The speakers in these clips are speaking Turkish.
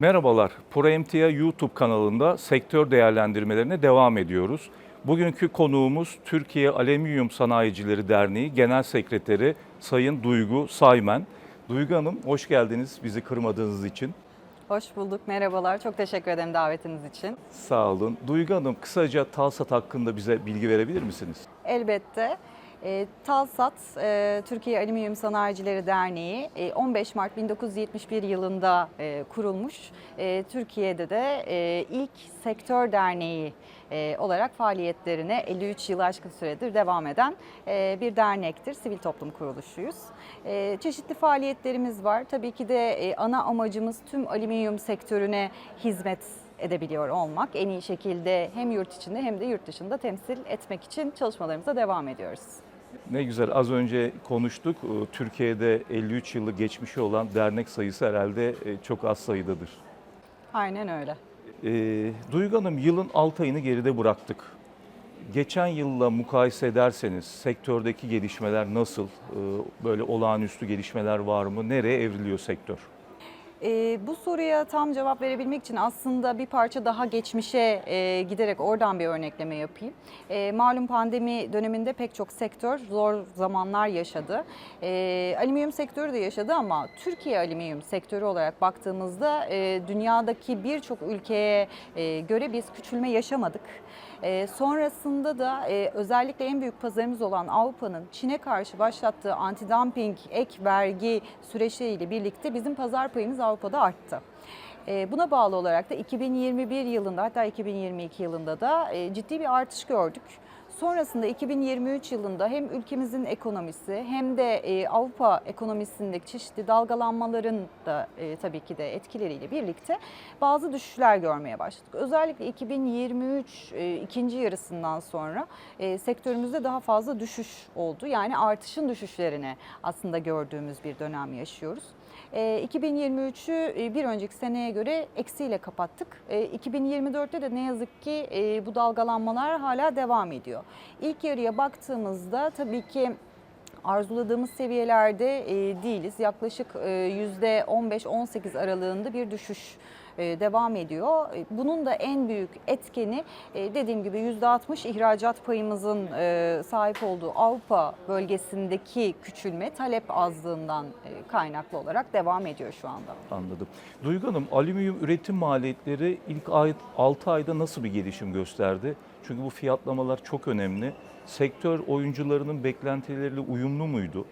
Merhabalar, ProMTA YouTube kanalında sektör değerlendirmelerine devam ediyoruz. Bugünkü konuğumuz Türkiye Alüminyum Sanayicileri Derneği Genel Sekreteri Sayın Duygu Saymen. Duygu Hanım hoş geldiniz bizi kırmadığınız için. Hoş bulduk, merhabalar. Çok teşekkür ederim davetiniz için. Sağ olun. Duygu Hanım kısaca Talsat hakkında bize bilgi verebilir misiniz? Elbette e, Talsat, e, Türkiye Alüminyum Sanayicileri Derneği e, 15 Mart 1971 yılında e, kurulmuş. E, Türkiye'de de e, ilk sektör derneği e, olarak faaliyetlerine 53 yılı aşkın süredir devam eden e, bir dernektir. Sivil toplum kuruluşuyuz. E, çeşitli faaliyetlerimiz var. Tabii ki de e, ana amacımız tüm alüminyum sektörüne hizmet edebiliyor olmak. En iyi şekilde hem yurt içinde hem de yurt dışında temsil etmek için çalışmalarımıza devam ediyoruz. Ne güzel az önce konuştuk. Ee, Türkiye'de 53 yılı geçmişi olan dernek sayısı herhalde e, çok az sayıdadır. Aynen öyle. Ee, Duygu Hanım yılın 6 ayını geride bıraktık. Geçen yılla mukayese ederseniz sektördeki gelişmeler nasıl? Ee, Böyle olağanüstü gelişmeler var mı? Nereye evriliyor sektör? Ee, bu soruya tam cevap verebilmek için aslında bir parça daha geçmişe e, giderek oradan bir örnekleme yapayım. E, malum pandemi döneminde pek çok sektör zor zamanlar yaşadı. E, alüminyum sektörü de yaşadı ama Türkiye alüminyum sektörü olarak baktığımızda e, dünyadaki birçok ülkeye e, göre biz küçülme yaşamadık. E, sonrasında da e, özellikle en büyük pazarımız olan Avrupa'nın Çin'e karşı başlattığı antidumping, ek vergi süreçleriyle birlikte bizim pazar payımız Avrupa'da arttı. E, Buna bağlı olarak da 2021 yılında hatta 2022 yılında da e, ciddi bir artış gördük. Sonrasında 2023 yılında hem ülkemizin ekonomisi hem de e, Avrupa ekonomisindeki çeşitli dalgalanmaların da e, tabii ki de etkileriyle birlikte bazı düşüşler görmeye başladık. Özellikle 2023 e, ikinci yarısından sonra sektörümüzde daha fazla düşüş oldu. Yani artışın düşüşlerine aslında gördüğümüz bir dönem yaşıyoruz. E, 2023'ü e, bir önceki seneye göre eksiyle kapattık. E, 2024'te de ne yazık ki e, bu dalgalanmalar hala devam ediyor. İlk yarıya baktığımızda tabii ki arzuladığımız seviyelerde e, değiliz. Yaklaşık e, %15-18 aralığında bir düşüş devam ediyor. E, Bunun da en büyük etkeni e, dediğim gibi %60 ihracat payımızın e, sahip olduğu Avrupa bölgesindeki küçülme talep azlığından e, kaynaklı olarak devam ediyor şu anda. Anladım. Duygu Hanım, alüminyum üretim maliyetleri ilk ay, 6 ayda nasıl bir gelişim gösterdi? Çünkü bu fiyatlamalar çok önemli. Sektör oyuncularının beklentileriyle uyumlu muydu?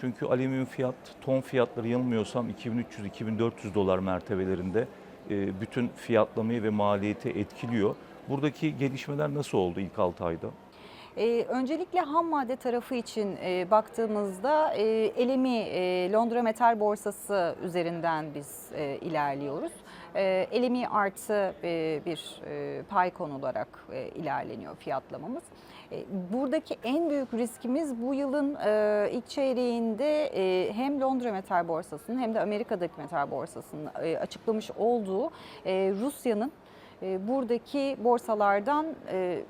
Çünkü alüminyum fiyat, ton fiyatları yanılmıyorsam 2300-2400 dolar mertebelerinde e, bütün fiyatlamayı ve maliyeti etkiliyor. Buradaki gelişmeler nasıl oldu ilk 6 ayda? Ee, öncelikle ham madde tarafı için e, baktığımızda e, elemi e, Londra Metal Borsası üzerinden biz e, ilerliyoruz. E, elemi artı e, bir e, pay konularak e, ilerleniyor fiyatlamamız. E, buradaki en büyük riskimiz bu yılın e, ilk çeyreğinde e, hem Londra Metal Borsası'nın hem de Amerika'daki metal borsasının e, açıklamış olduğu e, Rusya'nın e, buradaki borsalardan e,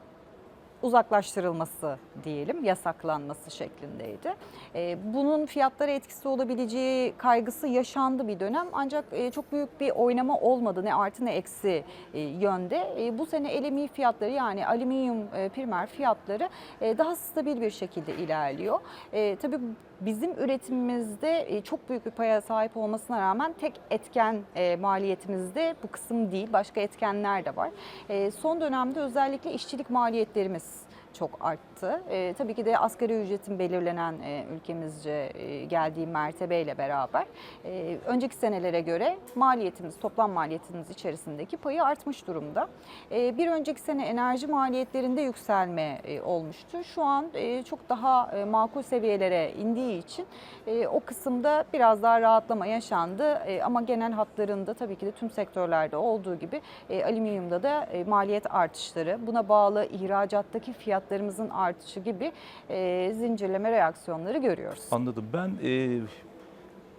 uzaklaştırılması diyelim, yasaklanması şeklindeydi. Ee, Bunun fiyatlara etkisi olabileceği kaygısı yaşandı bir dönem ancak e, çok büyük bir oynama olmadı ne artı ne eksi e, yönde. E, Bu sene LME fiyatları yani alüminyum e, primer fiyatları e, daha stabil bir şekilde ilerliyor. E, Tabii bizim üretimimizde e, çok büyük bir paya sahip olmasına rağmen tek etken e, maliyetimizde bu kısım değil başka etkenler de var. E, Son dönemde özellikle işçilik maliyetlerimiz çok arttı. E, tabii ki de asgari ücretin belirlenen e, ülkemizce e, geldiği mertebeyle beraber e, önceki senelere göre maliyetimiz, toplam maliyetimiz içerisindeki payı artmış durumda. E, bir önceki sene enerji maliyetlerinde yükselme e, olmuştu. Şu an e, çok daha e, makul seviyelere indiği için e, o kısımda biraz daha rahatlama yaşandı. E, ama genel hatlarında tabii ki de tüm sektörlerde olduğu gibi e, alüminyumda da e, maliyet artışları, buna bağlı ihracattaki fiyatlarımızın artışı gibi e, zincirleme reaksiyonları görüyoruz. Anladım. Ben e,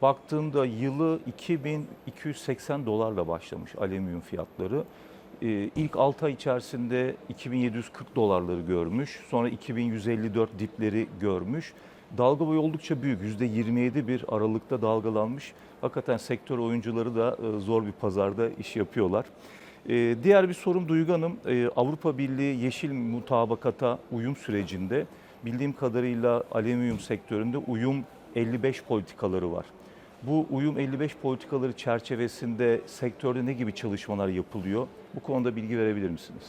baktığımda yılı 2280 dolarla başlamış alüminyum fiyatları. E, ilk 6 ay içerisinde 2740 dolarları görmüş. Sonra 2154 dipleri görmüş. Dalga boyu oldukça büyük. %27 bir aralıkta dalgalanmış. Hakikaten sektör oyuncuları da e, zor bir pazarda iş yapıyorlar. E, Diğer bir sorum Duygu Hanım, e, Avrupa Birliği yeşil mutabakata uyum sürecinde bildiğim kadarıyla alüminyum sektöründe uyum 55 politikaları var. Bu uyum 55 politikaları çerçevesinde sektörde ne gibi çalışmalar yapılıyor? Bu konuda bilgi verebilir misiniz?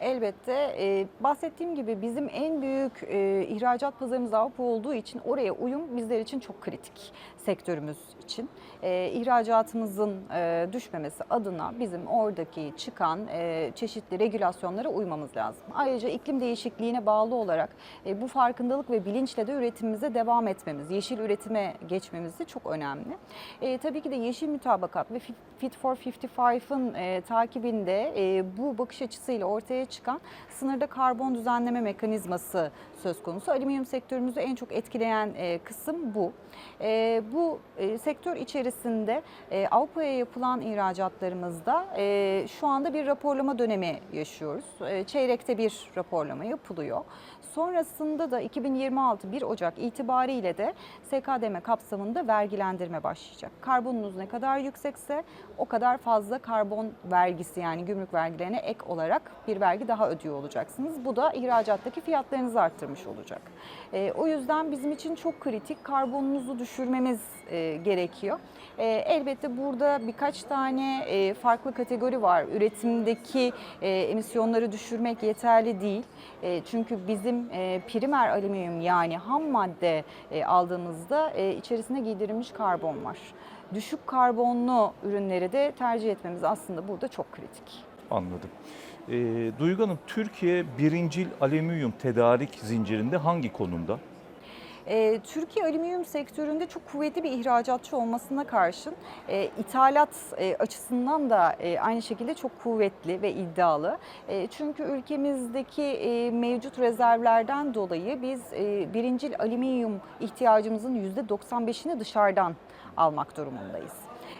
Elbette e, bahsettiğim gibi bizim en büyük e, ihracat pazarımız Avrupa olduğu için oraya uyum bizler için çok kritik sektörümüz için. E, ihracatımızın e, düşmemesi adına bizim oradaki çıkan e, çeşitli regülasyonlara uymamız lazım. Ayrıca iklim değişikliğine bağlı olarak e, bu farkındalık ve bilinçle de üretimimize devam etmemiz, yeşil üretime geçmemiz de çok önemli. E, tabii ki de yeşil mütabakat ve Fit for 55'ın e, takibinde e, bu bakış açısıyla ortaya çıkan sınırda karbon düzenleme mekanizması söz konusu. Alüminyum sektörümüzü en çok etkileyen e, kısım bu. E, bu e, sektör içerisinde Avrupa'ya yapılan ihracatlarımızda e, şu anda bir raporlama dönemi yaşıyoruz. Çeyrekte bir raporlama yapılıyor. Sonrasında da 2026 1 Ocak itibariyle de SKDM kapsamında vergilendirme başlayacak. Karbonunuz ne kadar yüksekse o kadar fazla karbon vergisi yani gümrük vergilerine ek olarak bir vergi daha ödüyor olacaksınız. Bu da ihracattaki fiyatlarınızı arttırmış olacak. E, o yüzden bizim için çok kritik karbonunuzu düşürmemiz e, gerekiyor. E, elbette burada birkaç tane e, farklı kategori var. Üretimdeki e, emisyonları düşürmek yeterli değil. E, çünkü bizim e, primer alüminyum yani ham madde e, aldığımızda e, içerisine giydirilmiş karbon var. Düşük karbonlu ürünleri de tercih etmemiz aslında burada çok kritik. Anladım. E, Duygu Hanım, Türkiye birincil alüminyum tedarik zincirinde hangi konumda? E, Türkiye alüminyum sektöründe çok kuvvetli bir ihracatçı olmasına karşın e, ithalat e, açısından da e, aynı şekilde çok kuvvetli ve iddialı. E, çünkü ülkemizdeki e, mevcut rezervlerden dolayı biz e, birincil alüminyum ihtiyacımızın %95'ini dışarıdan almak durumundayız.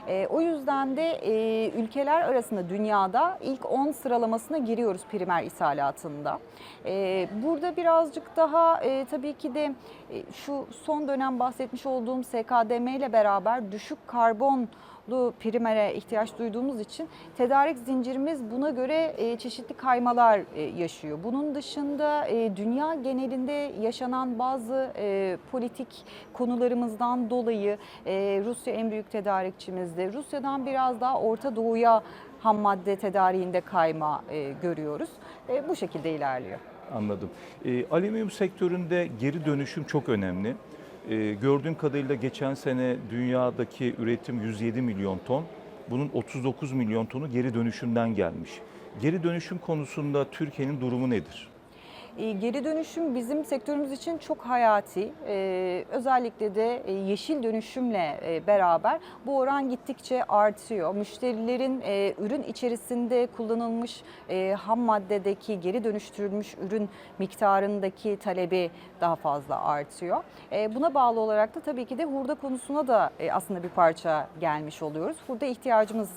E, o yüzden de e, ülkeler arasında dünyada ilk 10 sıralamasına giriyoruz primer ithalatında. E, burada birazcık daha e, tabii ki de e, şu son dönem bahsetmiş olduğum SKDM ile beraber düşük karbon primere ihtiyaç duyduğumuz için tedarik zincirimiz buna göre e, çeşitli kaymalar e, yaşıyor. Bunun dışında e, dünya genelinde yaşanan bazı politik konularımızdan dolayı Rusya en büyük tedarikçimizdi. Rusya'dan biraz daha Orta Doğu'ya ham madde tedariğinde kayma görüyoruz. Bu şekilde ilerliyor. Anladım. E, alüminyum sektöründe geri dönüşüm çok önemli. E, gördüğüm kadarıyla geçen sene dünyadaki üretim 107 milyon ton. Bunun 39 milyon tonu geri dönüşümden gelmiş. Geri dönüşüm konusunda Türkiye'nin durumu nedir? E, Geri dönüşüm bizim sektörümüz için çok hayati. E, özellikle de e, yeşil dönüşümle e, beraber bu oran gittikçe artıyor. Müşterilerin e, ürün içerisinde kullanılmış ham maddedeki geri dönüştürülmüş ürün miktarındaki talebi daha fazla artıyor. Buna bağlı olarak da tabii ki de hurda konusuna da aslında bir parça gelmiş oluyoruz. Hurda ihtiyacımız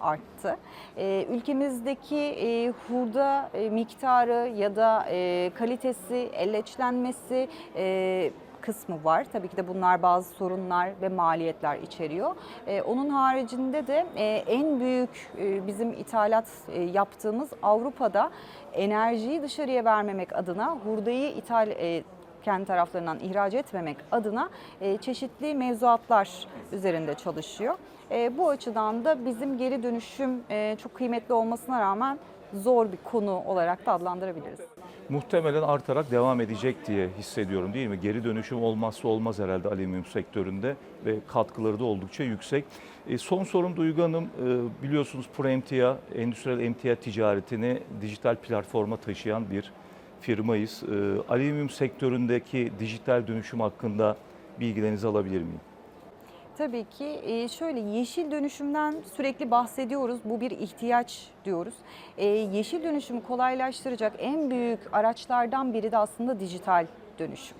arttı. E, ülkemizdeki e, hurda e, miktarı ya da kalitesi, elleçlenmesi kısmı var. Tabii ki de bunlar bazı sorunlar ve maliyetler içeriyor. E, onun haricinde de e, en büyük e, bizim ithalat e, yaptığımız Avrupa'da enerjiyi dışarıya vermemek adına hurdayı ithal e, kendi taraflarından ihraç etmemek adına e, çeşitli mevzuatlar üzerinde çalışıyor. E, bu açıdan da bizim geri dönüşüm e, çok kıymetli olmasına rağmen zor bir konu olarak da adlandırabiliriz. Muhtemelen artarak devam edecek diye hissediyorum değil mi? Geri dönüşüm olmazsa olmaz herhalde alüminyum sektöründe ve katkıları da oldukça yüksek. E, son sorum Duygu Hanım, biliyorsunuz Proemtia, endüstriyel emtia ticaretini dijital platforma taşıyan bir firmayız. E, alüminyum sektöründeki dijital dönüşüm hakkında bilgilerinizi alabilir miyim? Tabii ki e, şöyle yeşil dönüşümden sürekli bahsediyoruz. Bu bir ihtiyaç diyoruz. E, Yeşil dönüşümü kolaylaştıracak en büyük araçlardan biri de aslında dijital dönüşüm.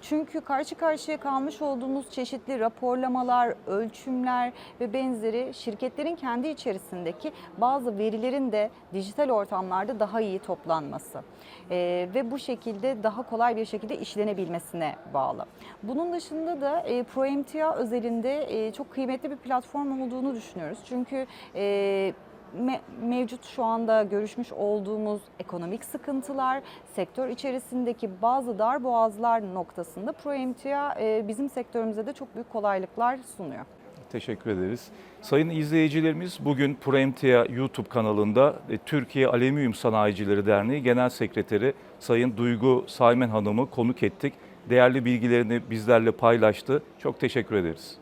Çünkü karşı karşıya kalmış olduğumuz çeşitli raporlamalar, ölçümler ve benzeri şirketlerin kendi içerisindeki bazı verilerin de dijital ortamlarda daha iyi toplanması Ee, ve bu şekilde daha kolay bir şekilde işlenebilmesine bağlı. Bunun dışında da e, ProMTA özelinde e, çok kıymetli bir platform olduğunu düşünüyoruz. Çünkü e, me- mevcut şu anda görüşmüş olduğumuz ekonomik sıkıntılar, sektör içerisindeki bazı dar boğazlar noktasında ProMTA e, bizim sektörümüze de çok büyük kolaylıklar sunuyor. Teşekkür ederiz. Sayın izleyicilerimiz bugün ProMTA YouTube kanalında e, Türkiye Alüminyum Sanayicileri Derneği Genel Sekreteri Sayın Duygu Saymen Hanım'ı konuk ettik. Değerli bilgilerini bizlerle paylaştı. Çok teşekkür ederiz.